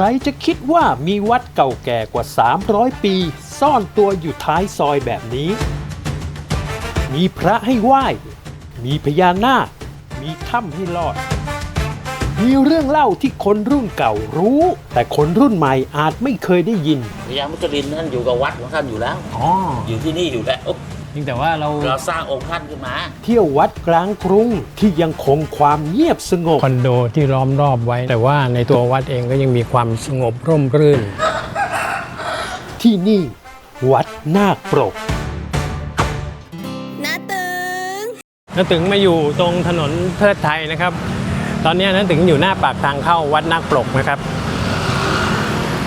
รจะคิดว่ามีวัดเก่าแก่กว่า 300 ปี ซ่อนตัวอยู่ท้ายซอยแบบนี้ มีพระให้ไหว้ มีพญานาค มีถ้ำให้ลอด มีเรื่องเล่าที่คนรุ่นเก่ารู้ แต่คนรุ่นใหม่อาจไม่เคยได้ยิน พญามุจลินท่านอยู่กับวัดของท่านอยู่แล้ว อ๋อ อยู่ที่นี่อยู่แล้วเพียงแต่ว่าเราเราสร้างองค์ท่านขึ้นมา เที่ยววัดกลางกรุงที่ยังคงความเงียบสงบ คอนโดที่ล้อมรอบไว้ แต่ว่าในตัววัดเองก็ยังมีความสงบร่มรื่น ที่นี่ วัดนาคปรกน้าตึงน้าตึงมาอยู่ตรงถนนเทิดไทยนะครับ ตอนนี้น้าตึงอยู่หน้าปากทางเข้าวัดนาคปลกนะครับ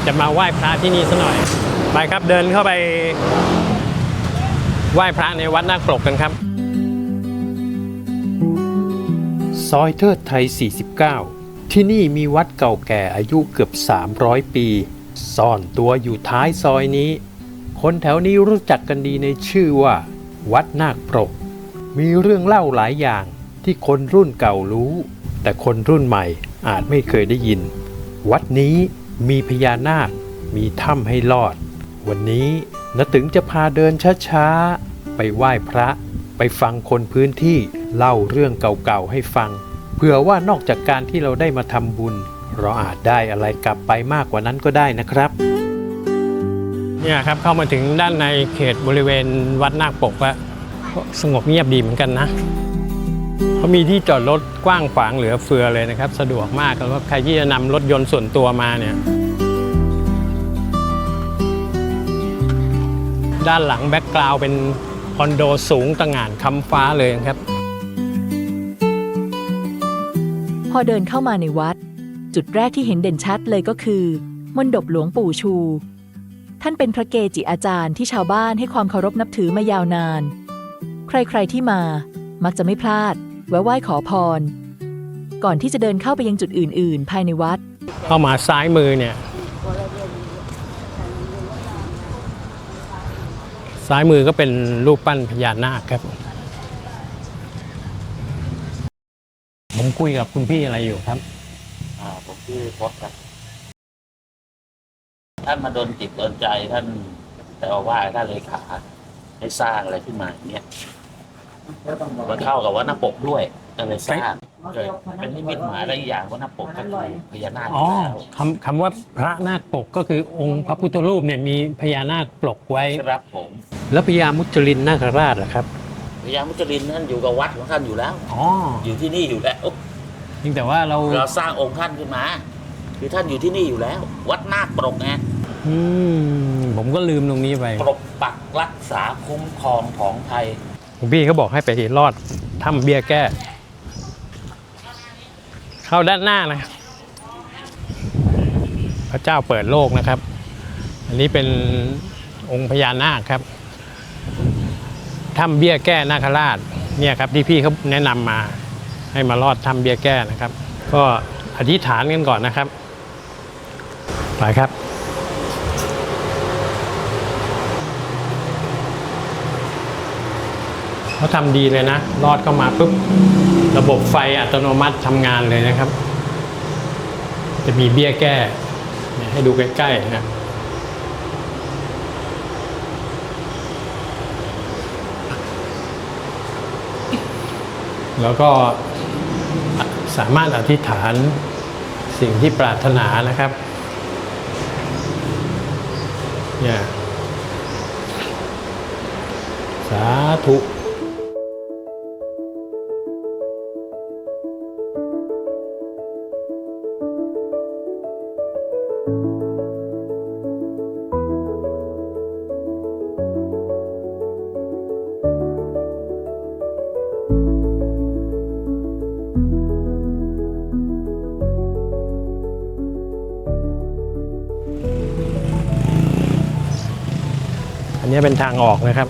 จะมาไหว้พระที่นี่ซะหน่อยไปครับเดินเข้าไป ไหว้พระในวัดนาคปลกกันครับ ซอยเทิดไทย 49 ที่นี่มีวัดเก่าแก่อายุเกือบ 300 ปี ซ่อนตัวอยู่ท้ายซอยนี้ คนแถวนี้รู้จักกันดีในชื่อว่า วัดนาคปรกมีเรื่องเล่าหลายอย่างที่คนรุ่นเก่ารู้ แต่คนรุ่นใหม่อาจไม่เคยได้ยิน วัดนี้มีพญานาค มีถ้ำให้ลอด วันนี้ นตึงจะพาเดินช้าๆ ไปไหว้พระ ไปฟังคนพื้นที่เล่าเรื่องเก่าๆให้ฟัง เผื่อว่านอกจากการที่เราได้มาทำบุญ เราอาจได้อะไรกลับไปมากกว่านั้นก็ได้นะครับเนี่ยครับเข้ามาถึงด้านในเขตบริเวณวัดนาคปกแล้วสงบเงียบดีเหมือนกันนะเขามีที่จอดรถกว้างขวางเหลือเฟือเลยนะครับ สะดวกมากแล้วใครที่จะนำรถยนต์ส่วนตัวมาเนี่ย ด้านหลังแบ็กกราวด์เป็นคอนโดสูงตะหง่านคำฟ้าเลยครับ พอเดินเข้ามาในวัด จุดแรกที่เห็นเด่นชัดเลยก็คือ มณฑปหลวงปู่ชู ท่านเป็นพระเกจิอาจารย์ที่ชาวบ้านให้ความเคารพนับถือมายาวนาน ใครๆที่มามักจะไม่พลาดแวะไหว้ขอพร ก่อนที่จะเดินเข้าไปยังจุดอื่น ๆ ภายในวัด เข้ามาซ้ายมือเนี่ย ซ้ายมือก็เป็นรูปปั้นพญานาคครับ ผมคุยกับคุณพี่อะไรอยู่ครับ อ่าผมชื่อพจน์ครับ ท่านมาดนจิตดนใจท่านแต่ว่าท่านเลขาให้สร้างอะไรขึ้นมาอย่างเนี้ยมันเข้ากับวัดหน้าปกด้วยก็เลยสร้างเกิดเป็นนิมิตหมายอะไรอย่างวัดหน้าปกก็คือพญานาคอ๋อแล้วคำคำว่าพระนาคปกก็คือองค์พระพุทธรูปเนี่ยมีพญานาคปลกไว้ ครับผมแล้วพญามุจลินนาคราชล่ะครับพญามุจลินท่านอยู่กับวัดของท่านอยู่แล้ว อ๋ออยู่ที่นี่อยู่แล้วเพียงแต่ว่าเราเราสร้างองค์ท่านขึ้นมา คือท่านอยู่ที่นี่อยู่แล้ว วัดนาคปรกไงอืมผมก็ลืมตรงนี้ไปปรกปักรักษาคุ้มครองของไทยคุณพี่เขาบอกให้ไปรอดถ้ำเบี้ยแก้ เข้าด้านหน้านะครับพระเจ้าเปิดโลกนะครับ อันนี้เป็นองค์พญานาคครับถ้ำเบี้ยแก้นาคราชเนี่ยครับที่พี่เขาแนะนำมาให้มาลอดถ้ำเบี้ยแก้นะครับ ก็อธิษฐานกันก่อนนะครับไปครับ เขาทำดีเลยนะ รอดเข้ามาปุ๊บ ระบบไฟอัตโนมัติทำงานเลยนะครับ จะมีเบี้ยแก้ ให้ดูใกล้ๆนะแล้วก็สามารถอธิษฐานสิ่งที่ปรารถนานะครับเนี่ยสาธุ นนี้เป็นทางออกนะครับ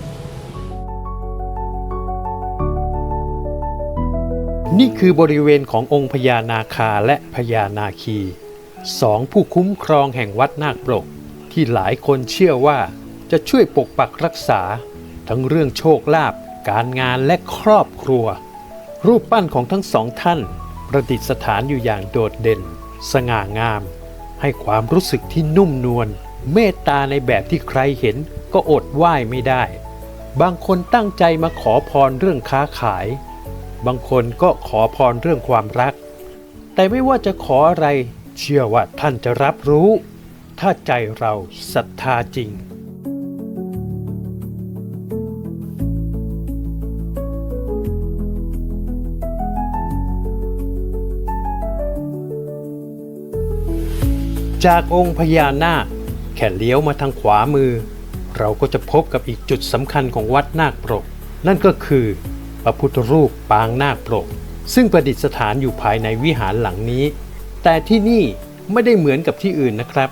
นี่คือบริเวณขององค์พญานาคาและพญานาคีสองผู้คุ้มครองแห่งวัดนาคปรก ที่หลายคนเชื่อว่าจะช่วยปกปักรักษา ทั้งเรื่องโชคลาภการงานและครอบครัว รูปปั้นของทั้งสองท่าน ประดิษฐานอยู่อย่างโดดเด่น สง่างาม ให้ความรู้สึกที่นุ่มนวลเมตตาในแบบที่ใครเห็น ก็อดไหว้ไม่ได้ บางคนตั้งใจมาขอพรเรื่องค้าขาย บางคนก็ขอพรเรื่องความรัก แต่ไม่ว่าจะขออะไร เชื่อว่าท่านจะรับรู้ ถ้าใจเราศรัทธาจริงจากองค์พญานาคแค่เลี้ยวมาทางขวามือ เราก็จะพบกับอีกจุดสำคัญของวัดนาคปรก นั่นก็คือพระพุทธรูปปางนาคปรก ซึ่งประดิษฐานอยู่ภายในวิหารหลังนี้ แต่ที่นี่ไม่ได้เหมือนกับที่อื่นนะครับ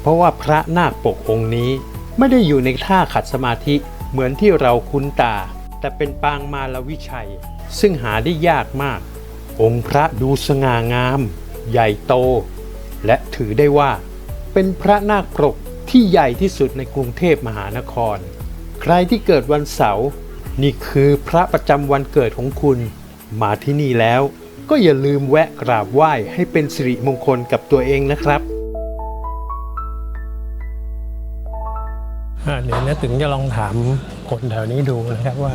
เพราะว่าพระนาคปกองค์นี้ไม่ได้อยู่ในท่าขัดสมาธิเหมือนที่เราคุ้นตา แต่เป็นปางมาลวิชัย ซึ่งหาได้ยากมาก องค์พระดูสง่างาม ใหญ่โต และถือได้ว่า เป็นพระนาคปรก ที่ใหญ่ที่สุดในกรุงเทพมหานคร ใครที่เกิดวันเสาร์นี่คือพระประจำวันเกิดของคุณ มาที่นี่แล้วก็อย่าลืมแวะกราบไหว้ให้เป็นสิริมงคลกับตัวเองนะครับอ่าเดี๋ยวนะถึงจะลองถามคนแถวนี้ดูนะครับว่า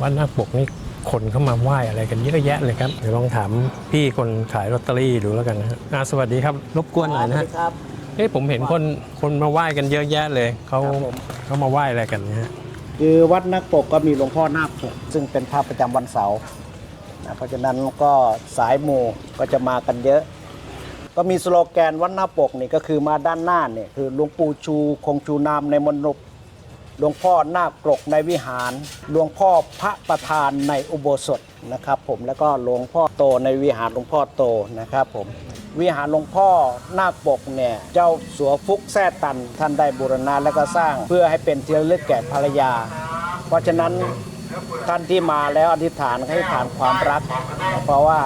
วัดนาคปกนี่คนเข้ามาไหว้อะไรกันเยอะแยะเลยครับเดี๋ยวลองถามพี่คนขายลอตเตอรี่ดูแล้วกันนะฮะอ่าสวัสดีครับ รบกวนหน่อยนะฮะครับ เอ้ผมเห็นคนคนมาไหว้กันเยอะแยะเลยเขาครับผม เขามาไหว้อะไรกันเนะฮะคือวัดนาคปกก็มีหลวงพ่อนาคปกซึ่งเป็นพระประจำวันเสาร์นะเพราะฉะนั้นก็สายหมู่ก็จะมากันเยอะ ก็มีสโลแกนวัดนาคปกนี่ก็คือมาด้านหน้าเนี่ยคือหลวงปู่ชูคงชูนามในมณฑปหลวงพ่อนาคปกในวิหารหลวงพ่อพระประธานในอุโบสถนะครับ ผมแล้วก็หลวงพ่อโตในวิหารหลวงพ่อโตนะครับ ผม วิหารหลวงพ่อนาคปกเนี่ยเจ้าสัวฟุกแท่ตัน ท่านได้บูรณะแล้วก็สร้างเพื่อให้เป็นที่ระลึกแก่ภรรยา เพราะฉะนั้นท่านที่มาแล้วอธิษฐานให้ฐานความรัก เพราะว่า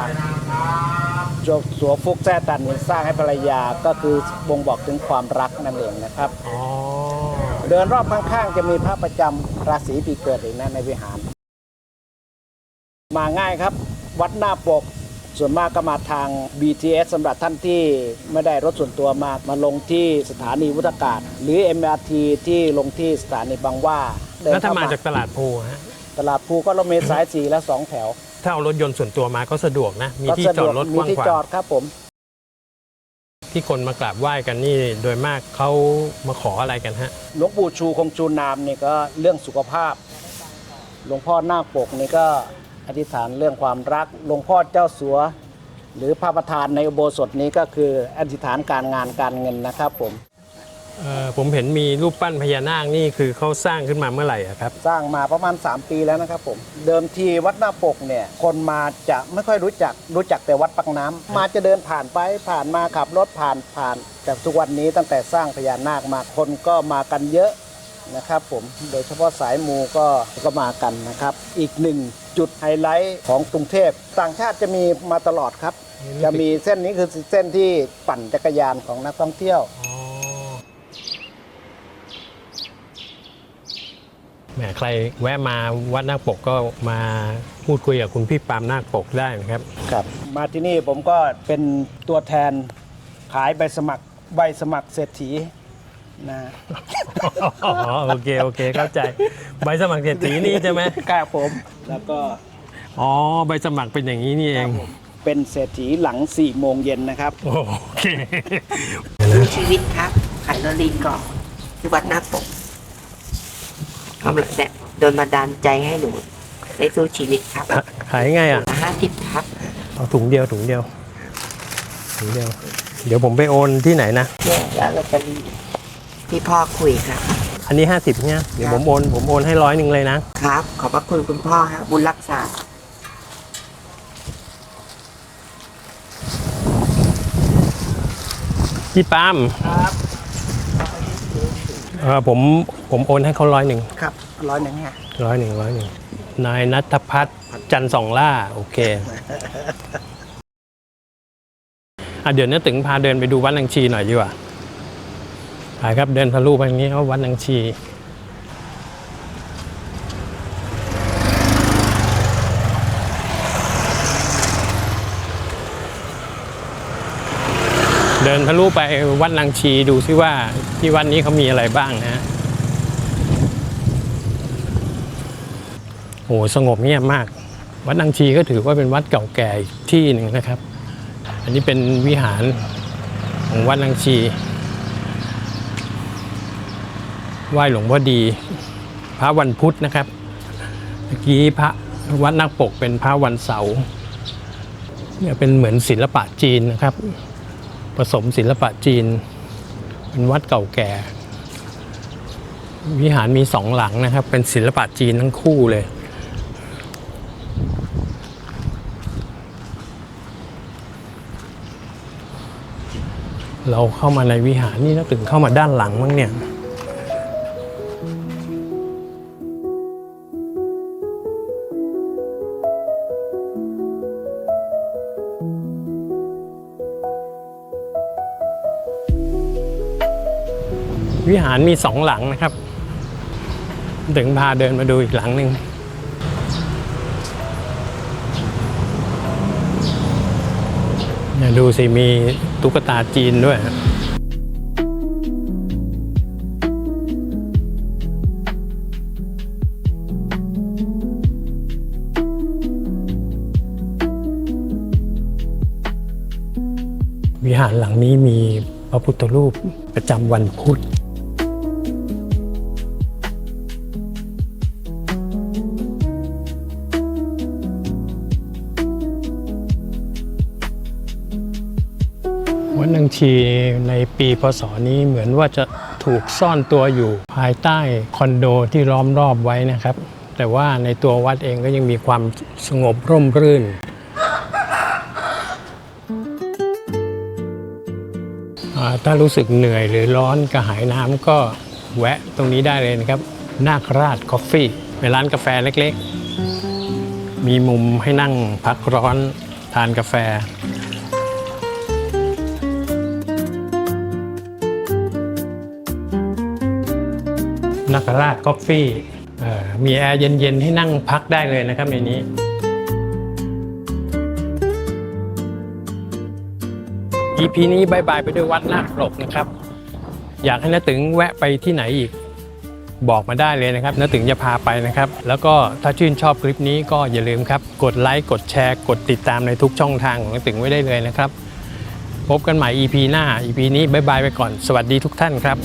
เจ้าสัวฟุกแท่ตันนี่สร้างให้ภรรยาก็คือบ่งบอกถึงความรักนั่นเองนะครับอ๋อเดินรอบข้างๆจะมีพระประจำราศีปีเกิดอีกนะในวิหาร มาง่ายครับ วัดหน้าปก ส่วนมากก็มาทาง BTS สำหรับท่านที่ไม่ได้รถส่วนตัวมามาลงที่สถานีวุฒากาศ หรือ MRT ที่ลงที่สถานีบางหว่าเดินแล้วถ้าเข้มาจากตลาดภูฮะตลาดภูก็รถเมล์สายสีและสองแถว ถ้าเอารถยนต์ส่วนตัวมาก็สะดวกนะ มีก็ที่สะจดอวดกรถกมีว้างที่ขวาจองดครับผม ที่คนมากราบไหว้กันนี่โดยมากเขามาขออะไรกันฮะหลวงปู่ชูคงชูนามนี่ก็เรื่องสุขภาพ หลวงพ่อนาคปกนี่ก็ อธิษฐานเรื่องความรักหลวงพ่อเจ้าสัว หรือพระประธานในอุโบสถนี้ก็คืออธิษฐานการงานการเงินนะครับผมเอ่อผมเห็นมีรูปปั้นพญานาคนี่คือเขาสร้างขึ้นมาเมื่อไหร่อะครับ สร้างมาประมาณ 3 ปีแล้วนะครับผมเดิมทีวัดนาคปกเนี่ยคนมาจะไม่ค่อยรู้จักรู้จักแต่วัดปักน้ำมาจะเดินผ่านไปผ่านมาขับรถผ่านผ่าน แต่ทุกวันนี้ตั้งแต่สร้างพญานาคมาคนก็มากันเยอะนะครับผมโดยเฉพาะสายมูก็ก็มากันนะครับ อีกหนึ่ง จุดไฮไลท์ของกรุงเทพ ต่างชาติจะมีมาตลอดครับ จะมีเส้นนี้คือเส้นที่ปั่นจักรยานของนักท่องเที่ยวอ๋อแหมใครแวะมาวัดนาคปกก็มาพูดคุยกับคุณพี่ปามนาคปกได้นะครับ ครับ มาที่นี่ผมก็เป็นตัวแทนขายใบสมัครใบสมัครเศรษฐี นะอ๋อโอเคโอเคเข้าใจ ใบสมัครเศรษฐีนี่ใช่ไหมครับผมแล้วก็อ๋อใบสมัครเป็นอย่างนี้นี่เอง เป็นเศรษฐีหลัง4ี่โมงเย็นนะครับ โอเค สู้ชีวิตครับ ขายลอตเตอรี่กรอบที่วัดนาคปกกำลังเนี่ยโดนมาดานใจให้หนูได้สู้ชีวิตครับขายไงอะห้าสิบครับ เอาถุงเดียวถุงเดียวถุงเดียว เดี๋ยวผมไปโอนที่ไหนนะเนี่ยแล้วลอตเตอรี่ ที่พ่อคุยครับ อันนี้ 50เนี่ยเดี๋ยวผมโอนผมโอนให้ร้อยหนึ่งเลยนะครับ ขอบพระคุณคุณพ่อฮะบุญรักษา พี่ปาล์มเออผมผมโอนให้เขาร้อยหนึ่งครับร้อยหนึ่งฮะร้อยหนึ่งร้อยหนึ่งนายนัทพัฒน์จันทร์สองล่า โอเคอะเดี๋ยวนี้ถึงพาเดินไปดูวัดนางชีหน่อยดีกว่า ไปครับเดินทะลุไปอย่างนี้ว่าวัดนางชีเดินทะลุไปวัดนางชีดูซิว่าที่วัดนี้เขามีอะไรบ้างนะ โอ้สงบเงียบมาก วัดนางชีก็ถือว่าเป็นวัดเก่าแก่ที่หนึ่งนะครับ อันนี้เป็นวิหารของวัดนางชี ไหว้หลวงพ่อดี พระวันพุธนะครับเมื่อกี้พระวัดนักปกเป็นพระวันเสาร์เนี่ยเป็นเหมือนศิลปะจีนนะครับ ผสมศิลปะจีน เป็นวัดเก่าแก่ วิหารมีสองหลังนะครับ เป็นศิลปะจีนทั้งคู่เลยเราเข้ามาในวิหารนี่แล้วถึงเข้ามาด้านหลังมั้งเนี่ยารมีสองหลังนะครับ ถึงพาเดินมาดูอีกหลังหนึ่งเนี่ยดูสิมีตุ๊กตาจีนด้วยวิหารหลังนี้มีพระพุทธรูปประจำวันพุธ ชีในปีพศนี้เหมือนว่าจะถูกซ่อนตัวอยู่ภายใต้คอนโดที่ล้อมรอบไว้นะครับ แต่ว่าในตัววัดเองก็ยังมีความสงบร่มรื่น ถ้ารู้สึกเหนื่อยหรือร้อนกระหายน้ำก็แวะตรงนี้ได้เลยนะครับ นาคราชคอฟฟี่เป็นร้านกาแฟเล็กๆ มีมุมให้นั่งพักร้อนทานกาแฟ นาคราชคอฟฟี่เอ่อมีแอร์เย็นๆ ให้นั่งพักได้เลยนะครับในนี้ EP นี้บายบายไปด้วยวัดนาคปรกนะครับ อยากให้น้าตึงแวะไปที่ไหนอีก บอกมาได้เลยนะครับน้าตึงจะพาไปนะครับ แล้วก็ถ้าชื่นชอบคลิปนี้ก็อย่าลืมครับ กดไลค์กดแชร์กดติดตามในทุกช่องทางของน้าตึงไว้ได้เลยนะครับ พบกันใหม่ EP หน้า EP นี้บายบายไปก่อน สวัสดีทุกท่านครับ